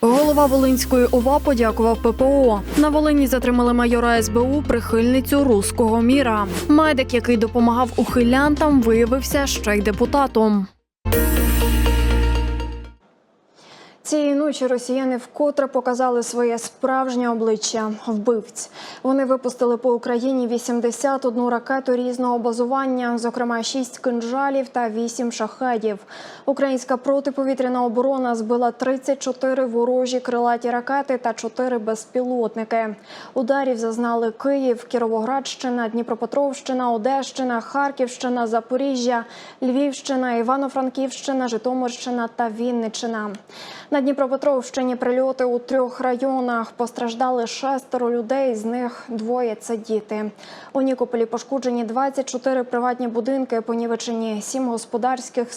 Голова Волинської ОВА подякував ППО. На Волині затримали майора СБУ, прихильницю руського міра. Медик, який допомагав ухилянтам, виявився ще й депутатом. Цієї ночі росіяни вкотре показали своє справжнє обличчя вбивць. Вони випустили по Україні 81 ракету різного базування, зокрема 6 кинжалів та 8 шахедів. Українська протиповітряна оборона збила 34 ворожі крилаті ракети та 4 безпілотники. Ударів зазнали Київ, Кіровоградщина, Дніпропетровщина, Одещина, Харківщина, Запоріжжя, Львівщина, Івано-Франківщина, Житомирщина та Вінниччина. На Дніпропетровщині прильоти у трьох районах постраждали шестеро людей. З них двоє це діти. У Нікополі пошкоджені 24 приватні будинки, понівечені 7 господарських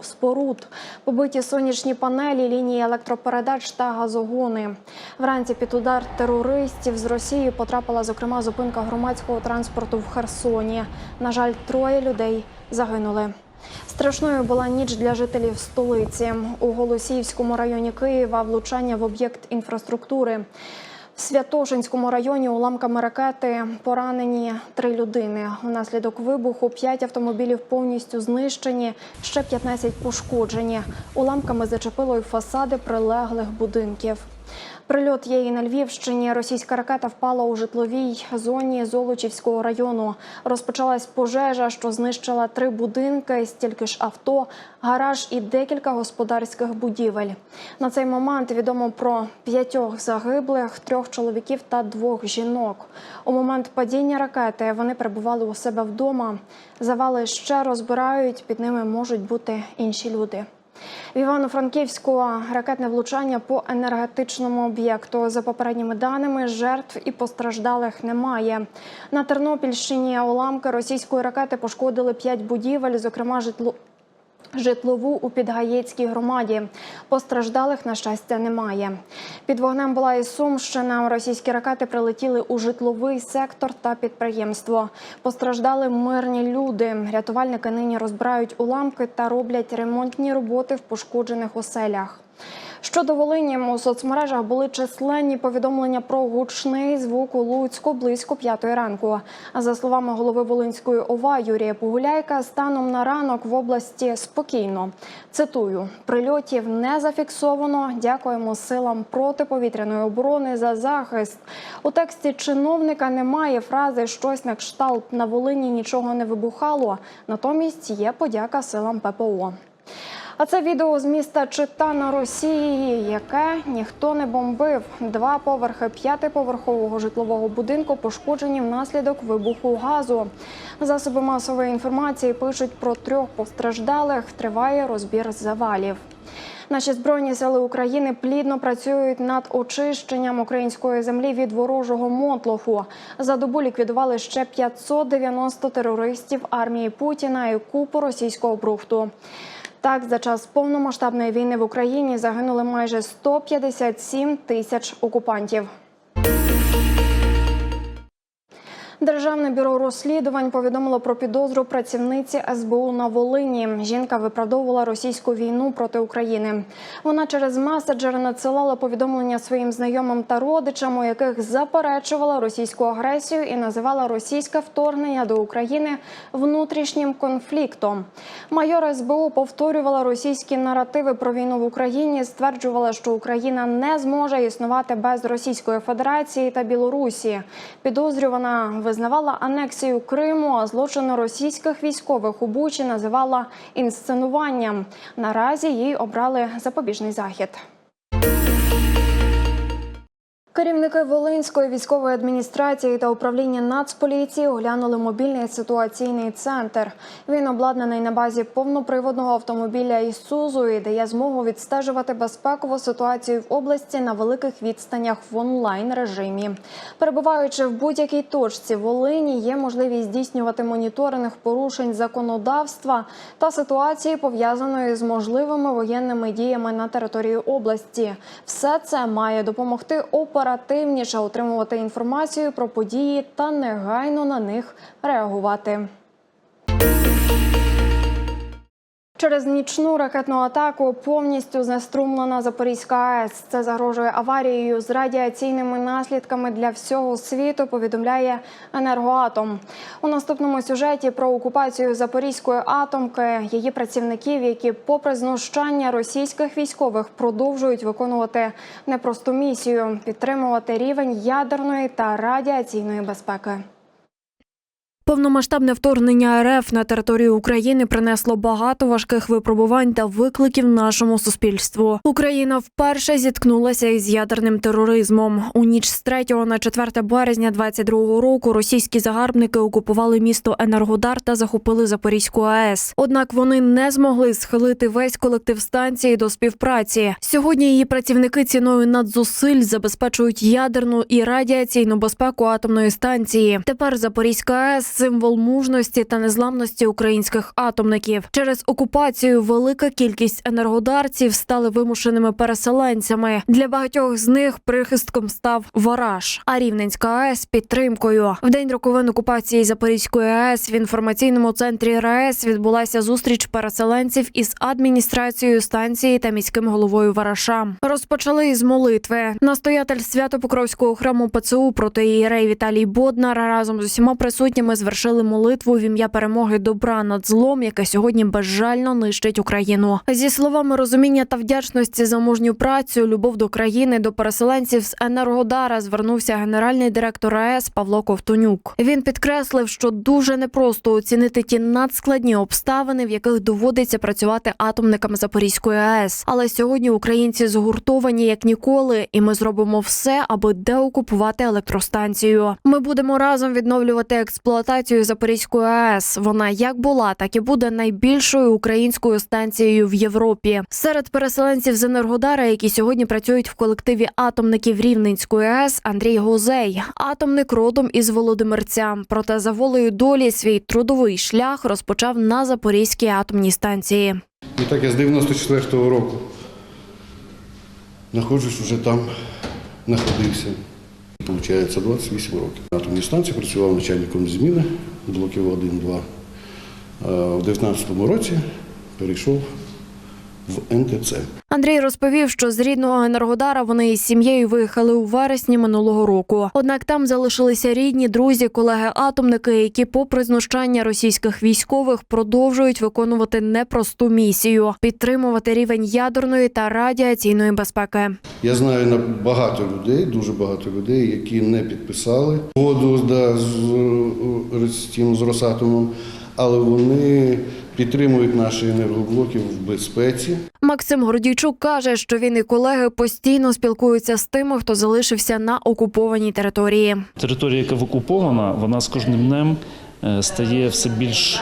споруд, побиті сонячні панелі, лінії електропередач та газогони. Вранці під удар терористів з Росії потрапила зокрема зупинка громадського транспорту в Херсоні. На жаль, троє людей загинули. Страшною була ніч для жителів столиці. У Голосіївському районі Києва влучання в об'єкт інфраструктури. В Святошинському районі уламками ракети поранені три людини. Унаслідок вибуху п'ять автомобілів повністю знищені, ще 15 пошкоджені. Уламками зачепило й фасади прилеглих будинків. Прильот є і на Львівщині. Російська ракета впала у житловій зоні Золочівського району. Розпочалась пожежа, що знищила три будинки, стільки ж авто, гараж і декілька господарських будівель. На цей момент відомо про п'ятьох загиблих, трьох чоловіків та двох жінок. У момент падіння ракети вони перебували у себе вдома. Завали ще розбирають, під ними можуть бути інші люди. В Івано-Франківську ракетне влучання по енергетичному об'єкту. За попередніми даними, жертв і постраждалих немає. На Тернопільщині уламки російської ракети пошкодили п'ять будівель, зокрема житло. Житлову у Підгаєцькій громаді постраждалих на щастя немає. Під вогнем була і Сумщина. Російські ракети прилетіли у житловий сектор та підприємство. Постраждали мирні люди. Рятувальники нині розбирають уламки та роблять ремонтні роботи в пошкоджених оселях. Щодо Волині, у соцмережах були численні повідомлення про гучний звук у Луцьку близько п'ятої ранку. За словами голови Волинської ОВА Юрія Погуляйка, станом на ранок в області спокійно. Цитую: прильотів не зафіксовано. Дякуємо силам протиповітряної оборони за захист. У тексті чиновника немає фрази щось на кшталт на Волині нічого не вибухало. Натомість є подяка силам ППО. А це відео з міста Чита на Росії, яке ніхто не бомбив. Два поверхи п'ятиповерхового житлового будинку пошкоджені внаслідок вибуху газу. Засоби масової інформації пишуть про трьох постраждалих. Триває розбір завалів. Наші збройні сили України плідно працюють над очищенням української землі від ворожого мотлоху. За добу ліквідували ще 590 терористів армії Путіна і купу російського брухту. Так, за час повномасштабної війни в Україні загинули майже 157 тисяч окупантів. Державне бюро розслідувань повідомило про підозру працівниці СБУ на Волині. Жінка виправдовувала російську війну проти України. Вона через меседжер надсилала повідомлення своїм знайомим та родичам, у яких заперечувала російську агресію і називала російське вторгнення до України внутрішнім конфліктом. Майор СБУ повторювала російські наративи про війну в Україні, стверджувала, що Україна не зможе існувати без Російської Федерації та Білорусі. Підозрювана визнавала анексію Криму, а злочини російських військових у Бучі називала інсценуванням. Наразі їй обрали запобіжний захід. Керівники Волинської військової адміністрації та управління Нацполіції оглянули мобільний ситуаційний центр. Він обладнаний на базі повноприводного автомобіля Ісузу і дає змогу відстежувати безпекову ситуацію в області на великих відстанях в онлайн режимі. Перебуваючи в будь-якій точці Волині, є можливість здійснювати моніторинг порушень законодавства та ситуації пов'язаної з можливими воєнними діями на території області. Все це має допомогти оперативніше отримувати інформацію про події та негайно на них реагувати. Через нічну ракетну атаку повністю знеструмлена Запорізька АЕС. Це загрожує аварією з радіаційними наслідками для всього світу. Повідомляє енергоатом. У наступному сюжеті про окупацію Запорізької атомки, її працівників, які, попри знущання російських військових, продовжують виконувати непросту місію підтримувати рівень ядерної та радіаційної безпеки. Повномасштабне вторгнення РФ на територію України принесло багато важких випробувань та викликів нашому суспільству. Україна вперше зіткнулася із ядерним тероризмом. У ніч з 3 на 4 березня 22 року російські загарбники окупували місто Енергодар та захопили Запорізьку АЕС. Однак вони не змогли схилити весь колектив станції до співпраці. Сьогодні її працівники ціною надзусиль забезпечують ядерну і радіаційну безпеку атомної станції. Тепер Запорізька АЕС символ мужності та незламності українських атомників. Через окупацію велика кількість енергодарців стали вимушеними переселенцями. Для багатьох з них прихистком став Вараж, а Рівненська АЕС підтримкою. В день роковин окупації Запорізької АЕС в інформаційному центрі РаЕС відбулася зустріч переселенців із адміністрацією станції та міським головою Вараша. Розпочали із молитви. Настоятель Свято-Покровського храму ПЦУ протоієрей Віталій Боднар разом з усіма присутніми звершили молитву в ім'я перемоги добра над злом, яке сьогодні безжально нищить Україну. Зі словами розуміння та вдячності за мужню працю, любов до країни, до переселенців з Енергодара звернувся генеральний директор АЕС Павло Ковтонюк. Він підкреслив, що дуже непросто оцінити ті надскладні обставини, в яких доводиться працювати атомникам Запорізької АЕС. Але сьогодні українці згуртовані як ніколи, і ми зробимо все, аби деокупувати електростанцію. Ми будемо разом відновлювати експлуатацію Запорізької АЕС. Вона як була, так і буде найбільшою українською станцією в Європі. Серед переселенців з Енергодара, які сьогодні працюють в колективі атомників Рівненської АЕС, Андрій Гозей, атомник родом із Володимирця. Проте за волею долі свій трудовий шлях розпочав на Запорізькій атомній станції. І так я з 94-го року знаходжусь вже там, знаходився. Получається 28 років. На атомній станції працював начальником зміни блоків 1-2. У 2019 році перейшов в НТЦ. Андрій розповів, що з рідного Енергодара вони із сім'єю виїхали у вересні минулого року. Однак там залишилися рідні, друзі, колеги-атомники, які, попри знущання російських військових, продовжують виконувати непросту місію підтримувати рівень ядерної та радіаційної безпеки. Я знаю на багато людей, дуже багато людей, які не підписали угоду да, з, з Росатомом, але вони підтримують наші енергоблоки в безпеці. Максим Гордійчук каже, що він і колеги постійно спілкуються з тими, хто залишився на окупованій території. Територія, яка окупована, вона з кожним днем е, стає все більш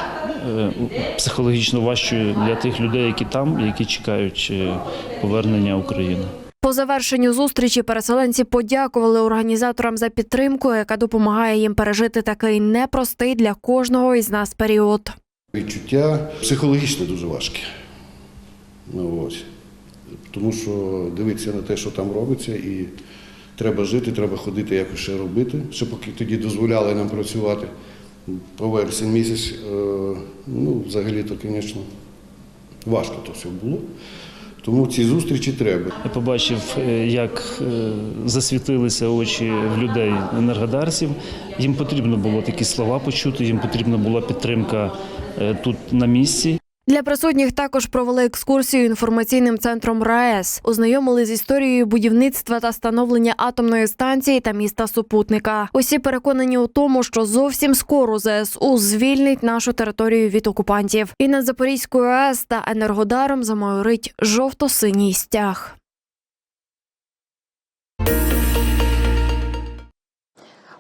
е, психологічно важчою для тих людей, які там, які чекають е, повернення України. По завершенню зустрічі переселенці подякували організаторам за підтримку, яка допомагає їм пережити такий непростий для кожного із нас період. Відчуття психологічно дуже важке. Ну, ось. Тому що дивитися на те, що там робиться, і треба жити, треба ходити, якось ще робити. Ще поки тоді дозволяли нам працювати по вересень місяць, е, ну, взагалі-то, звісно, важко то все було. Тому ці зустрічі треба. Я побачив, е, як е, засвітилися очі в людей енергодарців. Їм потрібно було такі слова почути, їм потрібна була підтримка тут на місці. Для присутніх також провели екскурсію інформаційним центром РаЕС, ознайомили з історією будівництва та становлення атомної станції та міста супутника. Усі переконані у тому, що зовсім скоро ЗСУ звільнить нашу територію від окупантів. І над Запорізькою АЕС та Енергодаром замайорить жовто-синій стяг.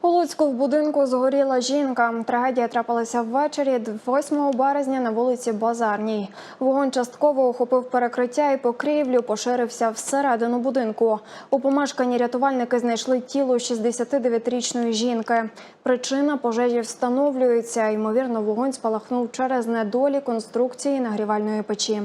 У Луцьку в будинку згоріла жінка. Трагедія трапилася ввечері 8 березня на вулиці Базарній. Вогонь частково охопив перекриття і покрівлю, поширився всередину будинку. У помешканні рятувальники знайшли тіло 69-річної жінки. Причина пожежі встановлюється. Ймовірно, вогонь спалахнув через недолі конструкції нагрівальної печі.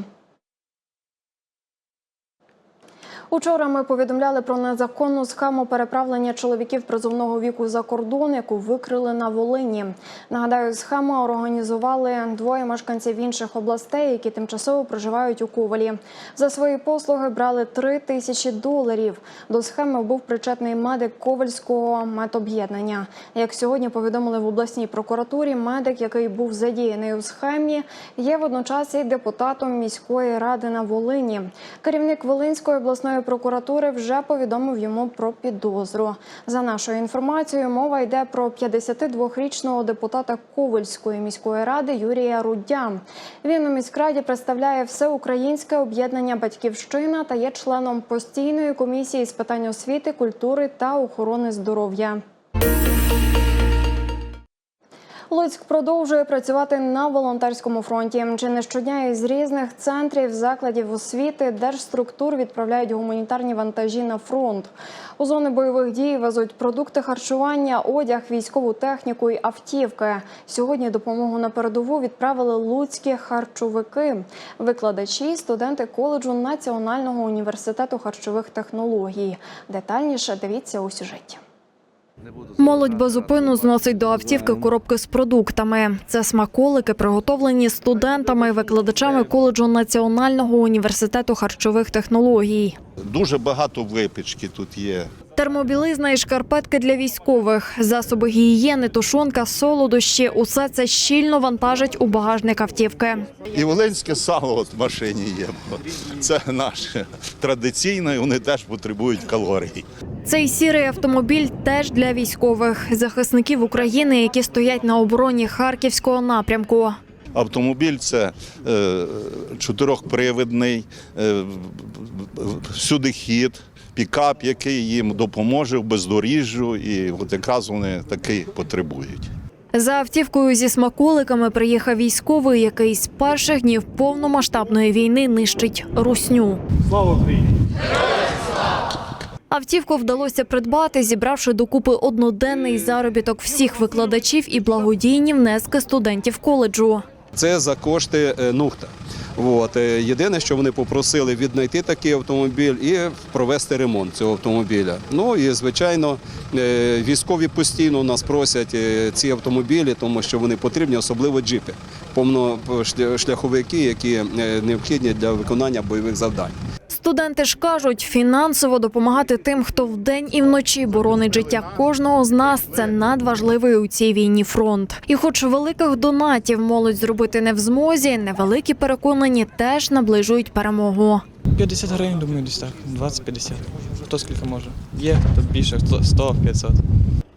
Учора ми повідомляли про незаконну схему переправлення чоловіків призовного віку за кордон, яку викрили на Волині. Нагадаю, схему організували двоє мешканців інших областей, які тимчасово проживають у Ковалі. За свої послуги брали три тисячі доларів. До схеми був причетний медик Ковальського медоб'єднання. Як сьогодні повідомили в обласній прокуратурі, медик, який був задіяний у схемі, є водночас і депутатом міської ради на Волині. Керівник Волинської обласної прокуратури вже повідомив йому про підозру. За нашою інформацією, мова йде про 52-річного депутата Ковальської міської ради Юрія Руддя. Він у міськраді представляє всеукраїнське об'єднання Батьківщина та є членом постійної комісії з питань освіти, культури та охорони здоров'я. Луцьк продовжує працювати на волонтерському фронті. Чи не щодня із різних центрів, закладів освіти, держструктур відправляють гуманітарні вантажі на фронт. У зони бойових дій везуть продукти харчування, одяг, військову техніку і автівки. Сьогодні допомогу на передову відправили луцькі харчовики, викладачі, студенти коледжу Національного університету харчових технологій. Детальніше дивіться у сюжеті. Молодь безупину зносить до автівки коробки з продуктами. Це смаколики, приготовлені студентами, викладачами коледжу Національного університету харчових технологій. Дуже багато випічки тут є. Термобілизна і шкарпетки для військових, засоби гігієни, тушонка, солодощі – усе це щільно вантажить у багажник автівки. І волинське сало от в машині є. Це наше традиційне, і вони теж потребують калорій. Цей сірий автомобіль теж для військових захисників України, які стоять на обороні Харківського напрямку. Автомобіль це е, чотирьохпривідний, е, всюди хід, пікап, який їм допоможе в бездоріжжю, і от якраз вони такий потребують. За автівкою зі смаколиками приїхав військовий, який з перших днів повномасштабної війни нищить русню. Слава Україні! Автівку вдалося придбати, зібравши докупи одноденний заробіток всіх викладачів і благодійні внески студентів коледжу. Це за кошти е, Нухта. От. е, Єдине, що вони попросили віднайти такий автомобіль і провести ремонт цього автомобіля. Ну і звичайно, е, військові постійно нас просять е, ці автомобілі, тому що вони потрібні, особливо джипи, повношляховики, які необхідні для виконання бойових завдань. Студенти ж кажуть, фінансово допомагати тим, хто вдень і вночі боронить життя кожного з нас, це надважливий у цій війні фронт. І, хоч великих донатів молодь зробити не в змозі, невеликі переконані теж наближують перемогу. 50 гривень, думаю, десь так. 20-50. Хто скільки може. Є хто більше, хто 100-500.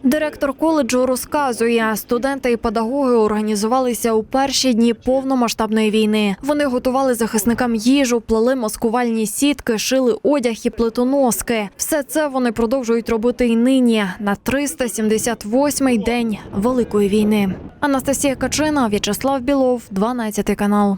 Директор коледжу розказує, студенти і педагоги організувалися у перші дні повномасштабної війни. Вони готували захисникам їжу, плели маскувальні сітки, шили одяг і плитоноски. Все це вони продовжують робити і нині на 378-й день великої війни. Анастасія Качина, В'ячеслав Білов, 12 канал.